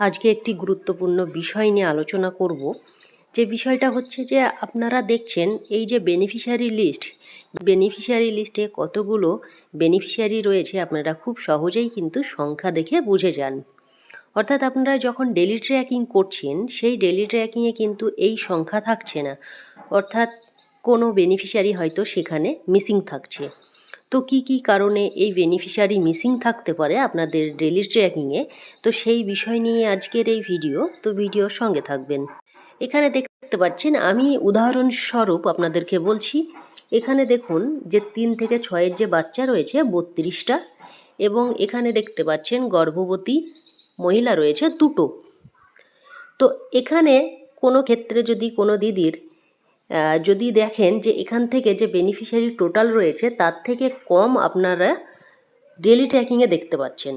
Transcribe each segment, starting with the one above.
আজকে একটি গুরুত্বপূর্ণ বিষয় নিয়ে আলোচনা করব। যে বিষয়টা হচ্ছে যে আপনারা দেখছেন এই যে বেনিফিশিয়ারি লিস্ট বেনিফিশিয়ারি লিস্টে কতগুলো বেনিফিশিয়ারি রয়েছে আপনারা খুব সহজেই কিন্তু সংখ্যা দেখে বুঝে যান। অর্থাৎ আপনারা যখন ডেলি ট্র্যাকিং করছেন, সেই ডেলি ট্র্যাকিংয়ে কিন্তু এই সংখ্যা থাকছে না। অর্থাৎ কোনো বেনিফিশিয়ারি হয়তো সেখানে মিসিং থাকছে। তো কি কি কারণে এই বেনিফিশিয়ারি মিসিং থাকতে পারে আপনাদের ডেলি ট্র্যাকিংয়ে তো সেই বিষয় নিয়ে আজকের এই ভিডিও তো ভিডিওর সঙ্গে থাকবেন। এখানে দেখতে পাচ্ছেন, আমি উদাহরণস্বরূপ আপনাদেরকে বলছি, এখানে দেখুন যে তিন থেকে ছয়ের যে বাচ্চা রয়েছে, বত্রিশটা, এবং এখানে দেখতে পাচ্ছেন গর্ভবতী মহিলা রয়েছে দুটো। তো এখানে কোনো ক্ষেত্রে যদি কোনো দিদির যদি দেখেন যে এখান থেকে যে বেনিফিশিয়ারি টোটাল রয়েছে, তার থেকে কম আপনারা ডেলি ট্র্যাকিংয়ে দেখতে পাচ্ছেন।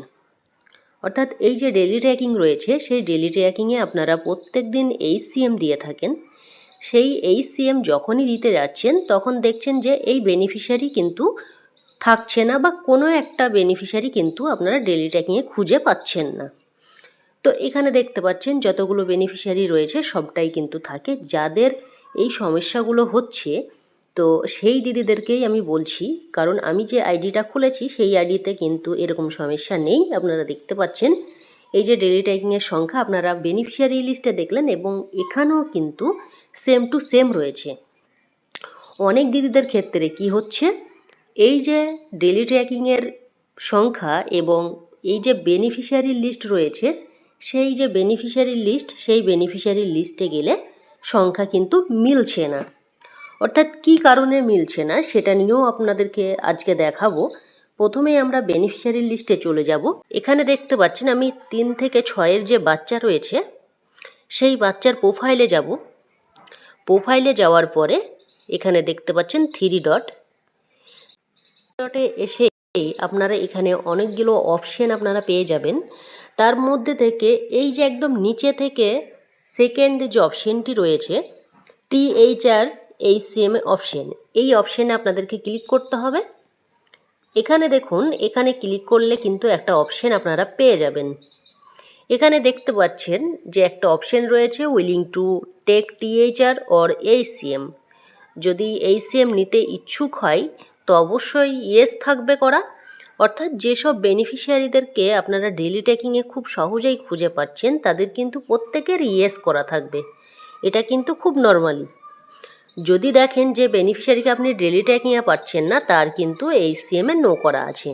অর্থাৎ এই যে ডেলি ট্র্যাকিং রয়েছে, সেই ডেলি ট্র্যাকিংয়ে আপনারা প্রত্যেক দিন এইচসিএম দিয়ে থাকেন। সেই এইচসিএম যখনই দিতে যাচ্ছেন, তখন দেখছেন যে এই বেনিফিশিয়ারি কিন্তু থাকছে না বা কোনো একটা বেনিফিশিয়ারি কিন্তু আপনারা ডেলি ট্র্যাকিংয়ে খুঁজে পাচ্ছেন না। তো এখানে দেখতে পাচ্ছেন যতগুলো বেনিফিশিয়ারি রয়েছে, সবটাই কিন্তু থাকে। যাদের এই সমস্যাগুলো হচ্ছে, তো সেই দিদিদেরকেই আমি বলছি, কারণ আমি যে আইডিটা খুলেছি, সেই আইডিতে কিন্তু এরকম সমস্যা নেই, আপনারা দেখতে পাচ্ছেন। এই যে ডেলি ট্র্যাকিংয়ের সংখ্যা, আপনারা বেনিফিশিয়ারি লিস্টে দেখলেন এবং এখানেও কিন্তু সেম টু সেম রয়েছে। অনেক দিদিদের ক্ষেত্রে কি হচ্ছে, এই যে ডেলি ট্র্যাকিংয়ের সংখ্যা এবং এই যে বেনিফিশিয়ারি লিস্ট রয়েছে, সেই যে বেনিফিশিয়ারি লিস্ট সেই বেনিফিশিয়ারি লিস্টে গেলে সংখ্যা কিন্তু মিলছে না। অর্থাৎ কী কারণে মিলছে না সেটা নিয়েও আপনাদেরকে আজকে দেখাবো। প্রথমে আমরা বেনিফিশিয়ারি লিস্টে চলে যাব। এখানে দেখতে পাচ্ছেন আমি তিন থেকে ছয়ের যে বাচ্চা রয়েছে, সেই বাচ্চার প্রোফাইলে যাব। প্রোফাইলে যাওয়ার পরে এখানে দেখতে পাচ্ছেন থ্রি ডট ডটে এসে আপনারা এখানে অনেকগুলো অপশন আপনারা পেয়ে যাবেন। তার মধ্যে থেকে এই যে একদম নিচে থেকে সেকেন্ড যে অপশনটি রয়েছে টিএইচআর এইচসিএম অপশন এই অপশানে আপনাদেরকে ক্লিক করতে হবে। এখানে দেখুন, এখানে ক্লিক করলে কিন্তু একটা অপশান আপনারা পেয়ে যাবেন। এখানে দেখতে পাচ্ছেন যে একটা অপশন রয়েছে willing to take THR or HCM যদি এইচসিএম নিতে ইচ্ছুক হয়, তো অবশ্যই ইয়েস থাকবে করা। অর্থাৎ যেসব বেনিফিশিয়ারিদেরকে আপনারা ডেলি ট্যাকিংয়ে খুব সহজেই খুঁজে পাচ্ছেন, তাদের কিন্তু প্রত্যেকের ইয়েস করা থাকবে। এটা কিন্তু খুব নর্মালি যদি দেখেন যে বেনিফিশিয়ারিকে আপনি ডেলি ট্যাকিংয়ে পাচ্ছেন না, তার কিন্তু এই সিএমে নো করা আছে।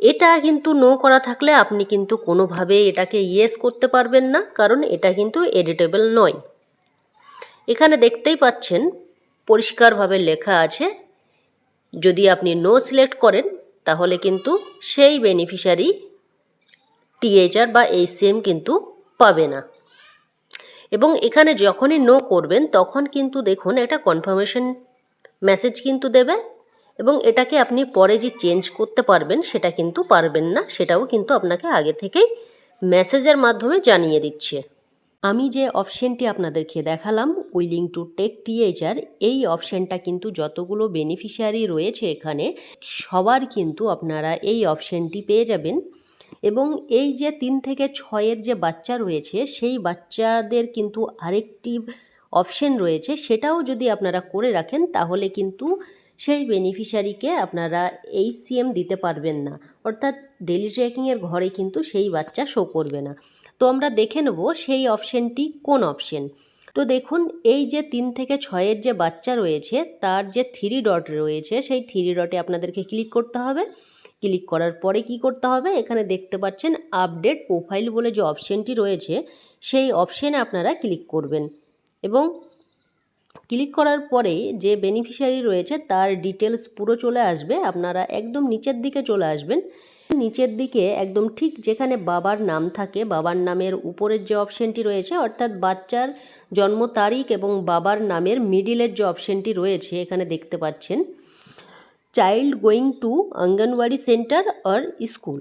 এটা কিন্তু নো করা থাকলে আপনি কিন্তু কোনোভাবে এটাকে ইয়েস করতে পারবেন না, কারণ এটা কিন্তু এডিটেবল নয়। এখানে দেখতেই পাচ্ছেন, পরিষ্কারভাবে লেখা আছে, যদি আপনি নো সিলেক্ট করেন তাহলে কিন্তু সেই বেনিফিশিয়ারি টিএইচআর বা এইচসিএম কিন্তু পাবে না। এবং এখানে যখনই নো করবেন, তখন কিন্তু দেখুন একটা কনফার্মেশন মেসেজ কিন্তু দেবে এবং এটাকে আপনি পরে যে চেঞ্জ করতে পারবেন, সেটা কিন্তু পারবেন না, সেটাও কিন্তু আপনাকে আগে থেকেই মেসেজের মাধ্যমে জানিয়ে দিচ্ছে। আমি যে অপশনটি আপনাদেরকে দেখালাম উইলিং টু টেক টিএইচআর এই অপশানটা কিন্তু যতগুলো বেনিফিশিয়ারি রয়েছে এখানে, সবার কিন্তু আপনারা এই অপশনটি পেয়ে যাবেন। এবং এই যে তিন থেকে ছয়ের যে বাচ্চা রয়েছে, সেই বাচ্চাদের কিন্তু আরেকটি অপশন রয়েছে, সেটাও যদি আপনারা করে রাখেন, তাহলে কিন্তু সেই বেনিফিশিয়ারিকে আপনারা এই সিএম দিতে পারবেন না। অর্থাৎ ডেলি ট্র্যাকিংয়ের ঘরে কিন্তু সেই বাচ্চা শো করবে না। তো আমরা দেখে নেব সেই অপশনটি কোন অপশন। তো দেখুন, এই যে তিন থেকে ছয়ের যে বাচ্চা রয়েছে, তার যে থ্রি ডট রয়েছে, সেই থ্রি ডটে আপনাদেরকে ক্লিক করতে হবে। ক্লিক করার পরে কি করতে হবে? এখানে দেখতে পাচ্ছেন আপডেট প্রোফাইল বলে যে অপশনটি রয়েছে, সেই অপশনে আপনারা ক্লিক করবেন। এবং ক্লিক করার পরে যে বেনিফিশিয়ারি রয়েছে, তার ডিটেলস পুরো চলে আসবে। আপনারা একদম নিচের দিকে চলে আসবেন। নিচের দিকে একদম ঠিক যেখানে বাবার নাম থাকে, বাবার নামের উপরের যে অপশনটি রয়েছে, অর্থাৎ বাচ্চার জন্ম তারিখ এবং বাবার নামের মিডিলের যে অপশনটি রয়েছে, এখানে দেখতে পাচ্ছেন। Child going to anganwadi centre or school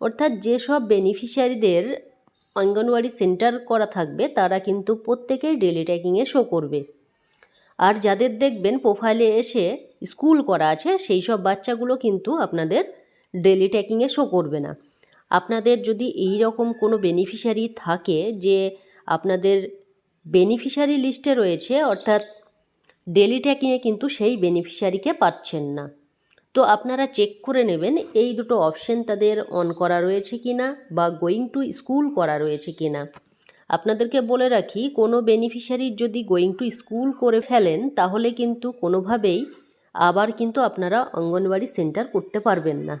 অর্থাৎ যেসব বেনিফিশিয়ারিদের অঙ্গনওয়াড়ি সেন্টার করা থাকবে, তারা কিন্তু প্রত্যেকেই ডেলি ট্যাকিংয়ে শো করবে। আর যাদের দেখবেন প্রোফাইলে এসে স্কুল করা আছে, সেই সব বাচ্চাগুলো কিন্তু আপনাদের ডেলি ট্যাকিংয়ে শো করবে না। আপনাদের যদি এই রকম কোনো বেনিফিশিয়ারি থাকে যে আপনাদের বেনিফিশিয়ারি লিস্টে রয়েছে, অর্থাৎ ডেলি ট্যাকিংয়ে কিন্তু সেই বেনিফিশিয়ারিকে পাচ্ছেন না। তো আপনারা চেক করে নেবেন এই দুটো অপশন তাদের অন করা রয়েছে কি না বা গোয়িং টু স্কুল করা রয়েছে কি না আপনাদেরকে বলে রাখি, কোনো বেনিফিশিয়ারির যদি গোয়িং টু স্কুল করে ফেলেন, তাহলে কিন্তু কোনোভাবেই আবার কিন্তু আপনারা অঙ্গনওয়াড়ি সেন্টার করতে পারবেন না।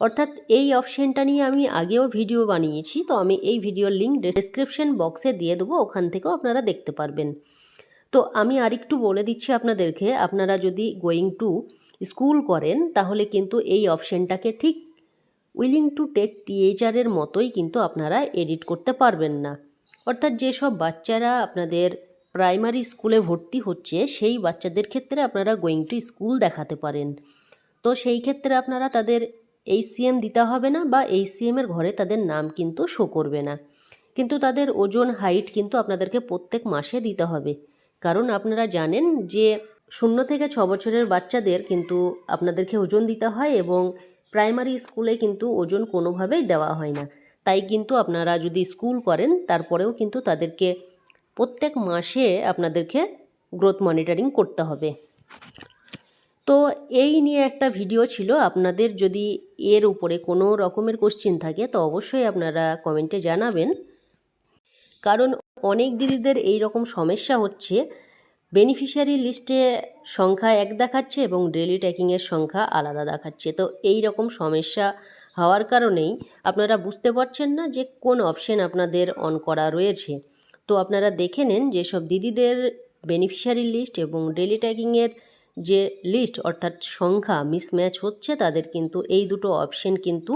অর্থাৎ এই অপশানটা নিয়ে আমি আগেও ভিডিও বানিয়েছি, তো আমি এই ভিডিওর লিঙ্ক ডেসক্রিপশন বক্সে দিয়ে দেবো, ওখান থেকেও আপনারা দেখতে পারবেন। তো আমি আরেকটু বলে দিচ্ছি আপনাদেরকে, আপনারা যদি গোয়িং টু স্কুল করেন, তাহলে কিন্তু এই অপশানটাকে ঠিক উইলিং টু টেক টিএচারের মতোই কিন্তু আপনারা এডিট করতে পারবেন না। অর্থাৎ যেসব বাচ্চারা আপনাদের প্রাইমারি স্কুলে ভর্তি হচ্ছে, সেই বাচ্চাদের ক্ষেত্রে আপনারা গোয়িং টু স্কুল দেখাতে পারেন। তো সেই ক্ষেত্রে আপনারা তাদের এইচসিএম দিতে হবে না বা এই এইচসিএমের ঘরে তাদের নাম কিন্তু শো করবে না। কিন্তু তাদের ওজন হাইট কিন্তু আপনাদেরকে প্রত্যেক মাসে দিতে হবে। কারণ আপনারা জানেন যে শূন্য থেকে ছ বছরের বাচ্চাদের কিন্তু আপনাদেরকে ওজন দিতে হয় এবং প্রাইমারি স্কুলে কিন্তু ওজন কোনোভাবেই দেওয়া হয় না। তাই কিন্তু আপনারা যদি স্কুল করেন, তারপরেও কিন্তু তাদেরকে প্রত্যেক মাসে আপনাদেরকে গ্রোথ মনিটরিং করতে হবে। তো এই নিয়ে একটা ভিডিও ছিল। আপনাদের যদি এর উপরে কোনো রকমের কোশ্চিন থাকে, তো অবশ্যই আপনারা কমেন্টে জানাবেন। কারণ অনেক দিদিদের এই রকম সমস্যা হচ্ছে। বেনিফিশিয়ারি লিস্টে সংখ্যা এক দেখাচ্ছে এবং ডেলি ট্যাকিংয়ের সংখ্যা আলাদা দেখাচ্ছে। তো এই রকম সমস্যা হওয়ার কারণেই আপনারা বুঝতে পারছেন না যে কোন অপশন আপনাদের অন করা রয়েছে। তো আপনারা দেখে নেন যেসব দিদিদের বেনিফিশিয়ারি লিস্ট এবং ডেলি ট্যাকিংয়ের যে লিস্ট অর্থাৎ সংখ্যা মিসম্যাচ হচ্ছে, তাদের কিন্তু এই দুটো অপশন কিন্তু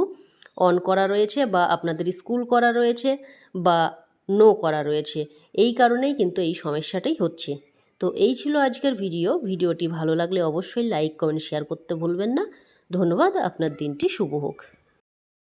অন করা রয়েছে বা আপনাদের স্কুল করা রয়েছে বা নো করা রয়েছে। এই কারণেই কিন্তু এই সমস্যাটাই হচ্ছে। তো এই ছিল আজকের ভিডিও ভিডিওটি ভালো লাগলে অবশ্যই লাইক কমেন্ট শেয়ার করতে ভুলবেন না। ধন্যবাদ। আপনার দিনটি শুভ হোক।